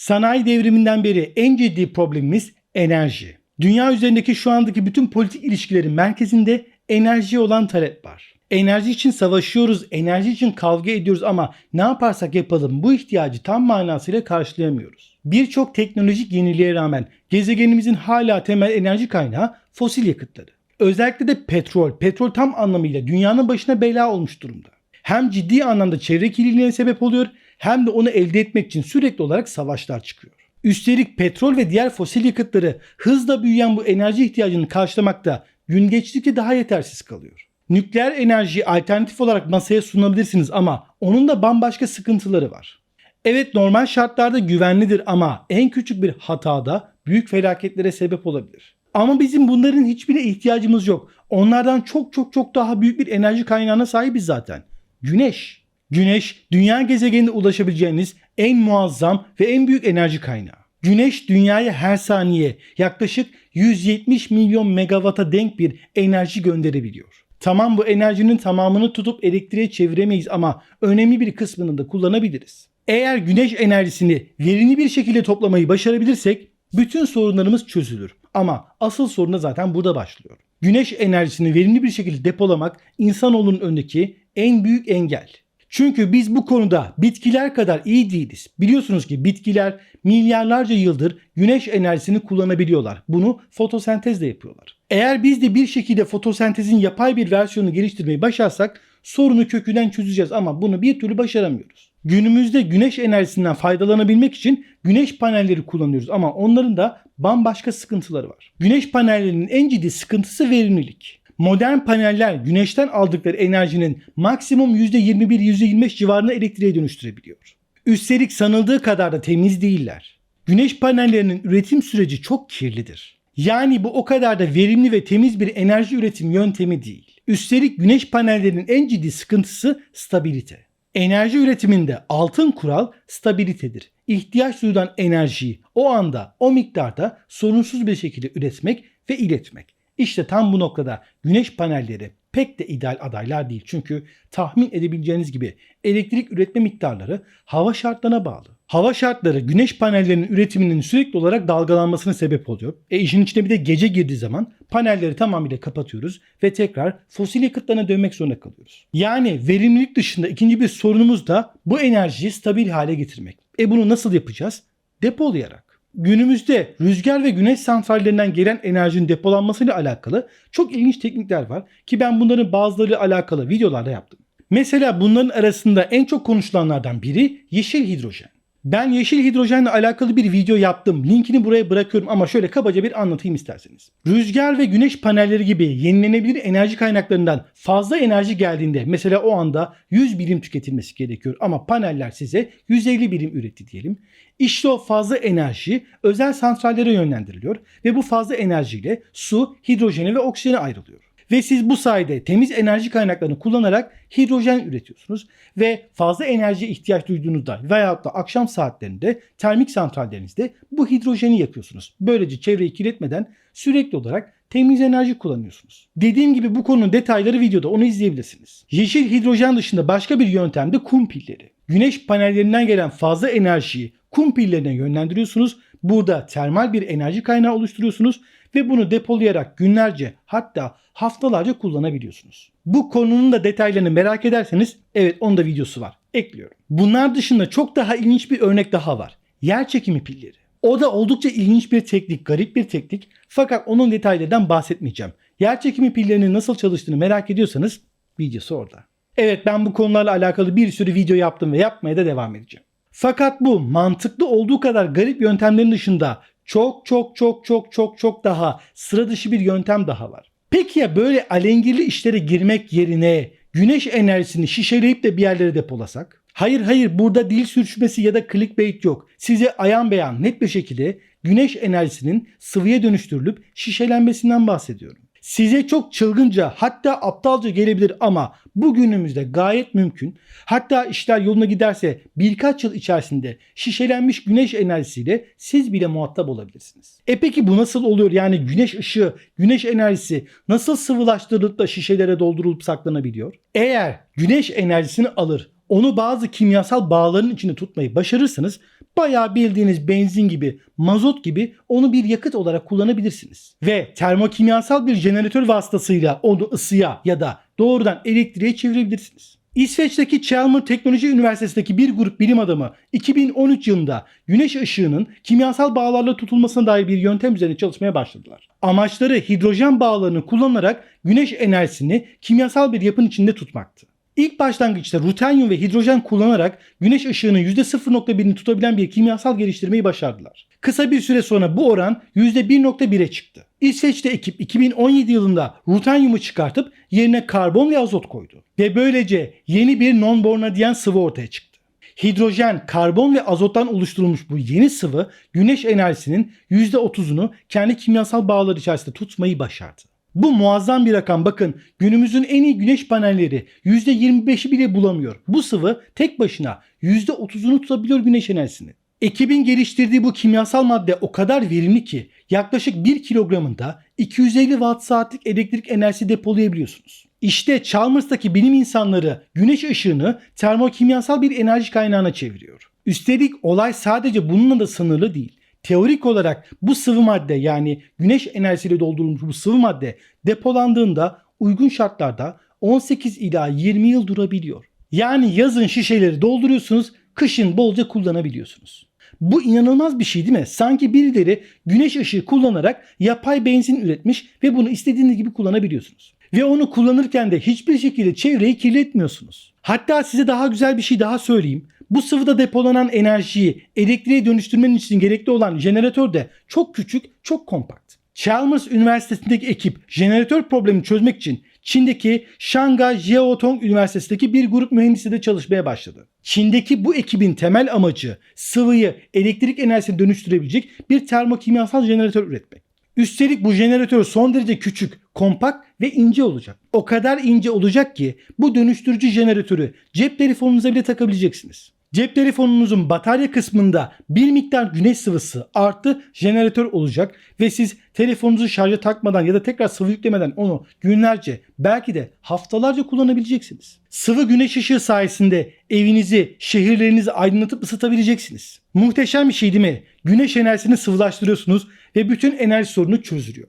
Sanayi devriminden beri en ciddi problemimiz enerji. Dünya üzerindeki şu andaki bütün politik ilişkilerin merkezinde enerjiye olan talep var. Enerji için savaşıyoruz, enerji için kavga ediyoruz ama ne yaparsak yapalım bu ihtiyacı tam manasıyla karşılayamıyoruz. Birçok teknolojik yeniliğe rağmen gezegenimizin hala temel enerji kaynağı fosil yakıtları. Özellikle de petrol. Petrol tam anlamıyla dünyanın başına bela olmuş durumda. Hem ciddi anlamda çevre kirliliğine sebep oluyor hem de onu elde etmek için sürekli olarak savaşlar çıkıyor. Üstelik petrol ve diğer fosil yakıtları hızla büyüyen bu enerji ihtiyacını karşılamakta gün geçtikçe daha yetersiz kalıyor. Nükleer enerjiyi alternatif olarak masaya sunabilirsiniz ama onun da bambaşka sıkıntıları var. Evet normal şartlarda güvenlidir ama en küçük bir hatada büyük felaketlere sebep olabilir. Ama bizim bunların hiçbirine ihtiyacımız yok. Onlardan çok çok çok daha büyük bir enerji kaynağına sahibiz zaten. Güneş. Güneş dünya gezegenine ulaşabileceğiniz en muazzam ve en büyük enerji kaynağı. Güneş dünyaya her saniye yaklaşık 170 milyon megawata denk bir enerji gönderebiliyor. Tamam bu enerjinin tamamını tutup elektriğe çeviremeyiz ama önemli bir kısmını da kullanabiliriz. Eğer güneş enerjisini verimli bir şekilde toplamayı başarabilirsek bütün sorunlarımız çözülür. Ama asıl sorun da zaten burada başlıyor. Güneş enerjisini verimli bir şekilde depolamak insanoğlunun önündeki en büyük engel. Çünkü biz bu konuda bitkiler kadar iyi değiliz. Biliyorsunuz ki bitkiler milyarlarca yıldır güneş enerjisini kullanabiliyorlar. Bunu fotosentezle yapıyorlar. Eğer biz de bir şekilde fotosentezin yapay bir versiyonunu geliştirmeyi başarsak sorunu kökünden çözeceğiz ama bunu bir türlü başaramıyoruz. Günümüzde güneş enerjisinden faydalanabilmek için güneş panelleri kullanıyoruz ama onların da bambaşka sıkıntıları var. Güneş panellerinin en ciddi sıkıntısı verimlilik. Modern paneller güneşten aldıkları enerjinin maksimum %21-%25 civarında elektriğe dönüştürebiliyor. Üstelik sanıldığı kadar da temiz değiller. Güneş panellerinin üretim süreci çok kirlidir. Yani bu o kadar da verimli ve temiz bir enerji üretim yöntemi değil. Üstelik güneş panellerinin en ciddi sıkıntısı stabilite. Enerji üretiminde altın kural stabilitedir. İhtiyaç duyulan enerjiyi o anda, o miktarda sorunsuz bir şekilde üretmek ve iletmek. İşte tam bu noktada güneş panelleri pek de ideal adaylar değil. Çünkü tahmin edebileceğiniz gibi elektrik üretme miktarları hava şartlarına bağlı. Hava şartları güneş panellerinin üretiminin sürekli olarak dalgalanmasına sebep oluyor. E işin içine bir de gece girdiği zaman panelleri tamamıyla kapatıyoruz ve tekrar fosil yakıtlarına dönmek zorunda kalıyoruz. Yani verimlilik dışında ikinci bir sorunumuz da bu enerjiyi stabil hale getirmek. E bunu nasıl yapacağız? Depolayarak. Günümüzde rüzgar ve güneş santrallerinden gelen enerjinin depolanmasıyla alakalı çok ilginç teknikler var ki ben bunların bazıları alakalı videolarda yaptım. Mesela bunların arasında en çok konuşulanlardan biri yeşil hidrojen. Ben yeşil hidrojenle alakalı bir video yaptım. Linkini buraya bırakıyorum ama şöyle kabaca bir anlatayım isterseniz. Rüzgar ve güneş panelleri gibi yenilenebilir enerji kaynaklarından fazla enerji geldiğinde mesela o anda 100 birim tüketilmesi gerekiyor ama paneller size 150 birim üretti diyelim. İşte o fazla enerji özel santrallere yönlendiriliyor ve bu fazla enerjiyle su, hidrojeni ve oksijeni ayrılıyor. Ve siz bu sayede temiz enerji kaynaklarını kullanarak hidrojen üretiyorsunuz ve fazla enerjiye ihtiyaç duyduğunuzda veyahut da akşam saatlerinde termik santrallerinizde bu hidrojeni yakıyorsunuz. Böylece çevreyi kirletmeden sürekli olarak temiz enerji kullanıyorsunuz. Dediğim gibi bu konunun detayları videoda onu izleyebilirsiniz. Yeşil hidrojen dışında başka bir yöntem de kum pilleri. Güneş panellerinden gelen fazla enerjiyi kum pillerine yönlendiriyorsunuz. Burada termal bir enerji kaynağı oluşturuyorsunuz ve bunu depolayarak günlerce hatta haftalarca kullanabiliyorsunuz. Bu konunun da detaylarını merak ederseniz evet onun da videosu var. Ekliyorum. Bunlar dışında çok daha ilginç bir örnek daha var. Yer çekimi pilleri. O da oldukça ilginç bir teknik, garip bir teknik. Fakat onun detaylarından bahsetmeyeceğim. Yer çekimi pillerinin nasıl çalıştığını merak ediyorsanız videosu orada. Evet ben bu konularla alakalı bir sürü video yaptım ve yapmaya da devam edeceğim. Fakat bu mantıklı olduğu kadar garip yöntemlerin dışında çok çok çok çok çok çok daha sıra dışı bir yöntem daha var. Peki ya böyle alengirli işlere girmek yerine güneş enerjisini şişeleyip de bir yerlere depolasak? Hayır hayır burada dil sürçmesi ya da clickbait yok. Size ayan beyan net bir şekilde güneş enerjisinin sıvıya dönüştürülüp şişelenmesinden bahsediyorum. Size çok çılgınca hatta aptalca gelebilir ama bugünümüzde gayet mümkün. Hatta işler yoluna giderse birkaç yıl içerisinde şişelenmiş güneş enerjisiyle siz bile muhatap olabilirsiniz. E peki bu nasıl oluyor? Yani güneş ışığı, güneş enerjisi nasıl sıvılaştırılıp da şişelere doldurulup saklanabiliyor? Eğer güneş enerjisini alır, onu bazı kimyasal bağların içinde tutmayı başarırsanız bayağı bildiğiniz benzin gibi, mazot gibi onu bir yakıt olarak kullanabilirsiniz. Ve termokimyasal bir jeneratör vasıtasıyla onu ısıya ya da doğrudan elektriğe çevirebilirsiniz. İsveç'teki Chalmers Teknoloji Üniversitesi'ndeki bir grup bilim adamı 2013 yılında güneş ışığının kimyasal bağlarla tutulmasına dair bir yöntem üzerine çalışmaya başladılar. Amaçları hidrojen bağlarını kullanarak güneş enerjisini kimyasal bir yapın içinde tutmaktı. İlk başlangıçta rutenyum ve hidrojen kullanarak güneş ışığının %0.1'ini tutabilen bir kimyasal geliştirmeyi başardılar. Kısa bir süre sonra bu oran %1.1'e çıktı. İsveç'te ekip 2017 yılında rutenyumu çıkartıp yerine karbon ve azot koydu. Ve böylece yeni bir non-Bornadian sıvı ortaya çıktı. Hidrojen, karbon ve azottan oluşturulmuş bu yeni sıvı güneş enerjisinin %30'unu kendi kimyasal bağlar içerisinde tutmayı başardı. Bu muazzam bir rakam bakın günümüzün en iyi güneş panelleri %25'i bile bulamıyor. Bu sıvı tek başına %30'unu tutabiliyor güneş enerjisini. Ekibin geliştirdiği bu kimyasal madde o kadar verimli ki yaklaşık 1 kilogramında 250 watt saatlik elektrik enerjisi depolayabiliyorsunuz. İşte Chalmers'taki bilim insanları güneş ışığını termokimyasal bir enerji kaynağına çeviriyor. Üstelik olay sadece bununla da sınırlı değil. Teorik olarak bu sıvı madde yani güneş enerjisiyle doldurulmuş bu sıvı madde depolandığında uygun şartlarda 18 ila 20 yıl durabiliyor. Yani yazın şişeleri dolduruyorsunuz, kışın bolca kullanabiliyorsunuz. Bu inanılmaz bir şey değil mi? Sanki birileri güneş ışığı kullanarak yapay benzin üretmiş ve bunu istediğiniz gibi kullanabiliyorsunuz. Ve onu kullanırken de hiçbir şekilde çevreyi kirletmiyorsunuz. Hatta size daha güzel bir şey daha söyleyeyim. Bu sıvıda depolanan enerjiyi elektriğe dönüştürmenin için gerekli olan jeneratör de çok küçük, çok kompakt. Chalmers Üniversitesi'ndeki ekip jeneratör problemini çözmek için Çin'deki Shanghai Jiaotong Üniversitesi'ndeki bir grup mühendisi de çalışmaya başladı. Çin'deki bu ekibin temel amacı sıvıyı elektrik enerjisine dönüştürebilecek bir termokimyasal jeneratör üretmek. Üstelik bu jeneratör son derece küçük, kompakt ve ince olacak. O kadar ince olacak ki bu dönüştürücü jeneratörü cep telefonunuza bile takabileceksiniz. Cep telefonunuzun batarya kısmında bir miktar güneş sıvısı artı jeneratör olacak ve siz telefonunuzu şarja takmadan ya da tekrar sıvı yüklemeden onu günlerce belki de haftalarca kullanabileceksiniz. Sıvı güneş ışığı sayesinde evinizi, şehirlerinizi aydınlatıp ısıtabileceksiniz. Muhteşem bir şey değil mi? Güneş enerjisini sıvılaştırıyorsunuz ve bütün enerji sorunu çözülüyor.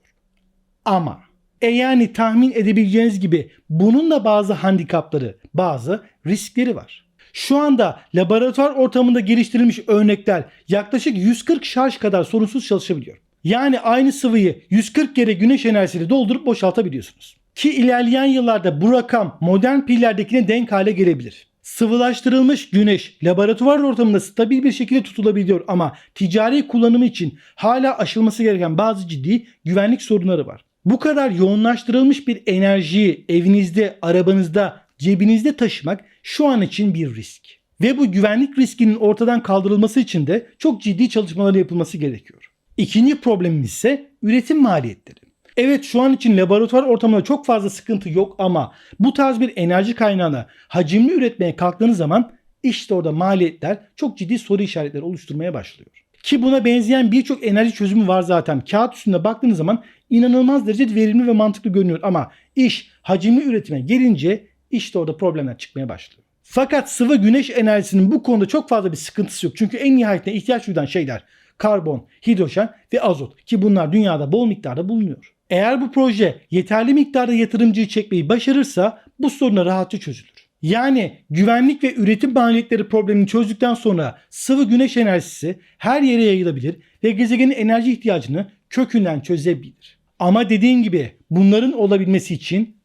Ama e yani tahmin edebileceğiniz gibi bunun da bazı handikapları, bazı riskleri var. Şu anda laboratuvar ortamında geliştirilmiş örnekler yaklaşık 140 şarj kadar sorunsuz çalışabiliyor. Yani aynı sıvıyı 140 kere güneş enerjisiyle doldurup boşaltabiliyorsunuz. Ki ilerleyen yıllarda bu rakam modern pillerdekine denk hale gelebilir. Sıvılaştırılmış güneş laboratuvar ortamında stabil bir şekilde tutulabiliyor ama ticari kullanımı için hala aşılması gereken bazı ciddi güvenlik sorunları var. Bu kadar yoğunlaştırılmış bir enerjiyi evinizde, arabanızda, cebinizde taşımak şu an için bir risk. Ve bu güvenlik riskinin ortadan kaldırılması için de çok ciddi çalışmaların yapılması gerekiyor. İkinci problemimiz ise üretim maliyetleri. Evet şu an için laboratuvar ortamında çok fazla sıkıntı yok ama bu tarz bir enerji kaynağını hacimli üretmeye kalktığınız zaman işte orada maliyetler çok ciddi soru işaretleri oluşturmaya başlıyor. Ki buna benzeyen birçok enerji çözümü var zaten. Kağıt üstünde baktığınız zaman inanılmaz derecede verimli ve mantıklı görünüyor ama iş hacimli üretime gelince işte orada problemler çıkmaya başlıyor. Fakat sıvı güneş enerjisinin bu konuda çok fazla bir sıkıntısı yok. Çünkü en nihayetinde ihtiyaç duyulan şeyler karbon, hidrojen ve azot ki bunlar dünyada bol miktarda bulunuyor. Eğer bu proje yeterli miktarda yatırımcıyı çekmeyi başarırsa bu sorunlar rahatça çözülür. Yani güvenlik ve üretim maliyetleri problemini çözdükten sonra sıvı güneş enerjisi her yere yayılabilir ve gezegenin enerji ihtiyacını kökünden çözebilir. Ama dediğim gibi bunların olabilmesi için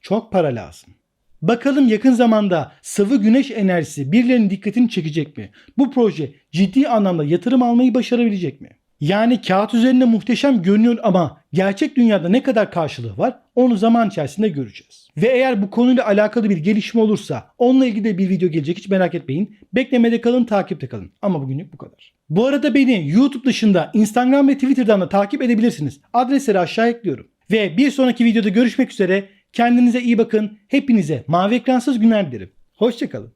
çok para lazım. Bakalım yakın zamanda sıvı güneş enerjisi birilerinin dikkatini çekecek mi? Bu proje ciddi anlamda yatırım almayı başarabilecek mi? Yani kağıt üzerinde muhteşem görünüyor ama gerçek dünyada ne kadar karşılığı var onu zaman içerisinde göreceğiz. Ve eğer bu konuyla alakalı bir gelişme olursa onunla ilgili de bir video gelecek hiç merak etmeyin. Beklemede kalın takipte kalın ama bugünlük bu kadar. Bu arada beni YouTube dışında Instagram ve Twitter'dan da takip edebilirsiniz. Adresleri aşağı ekliyorum. Ve bir sonraki videoda görüşmek üzere. Kendinize iyi bakın. Hepinize mavi ekransız günler dilerim. Hoşçakalın.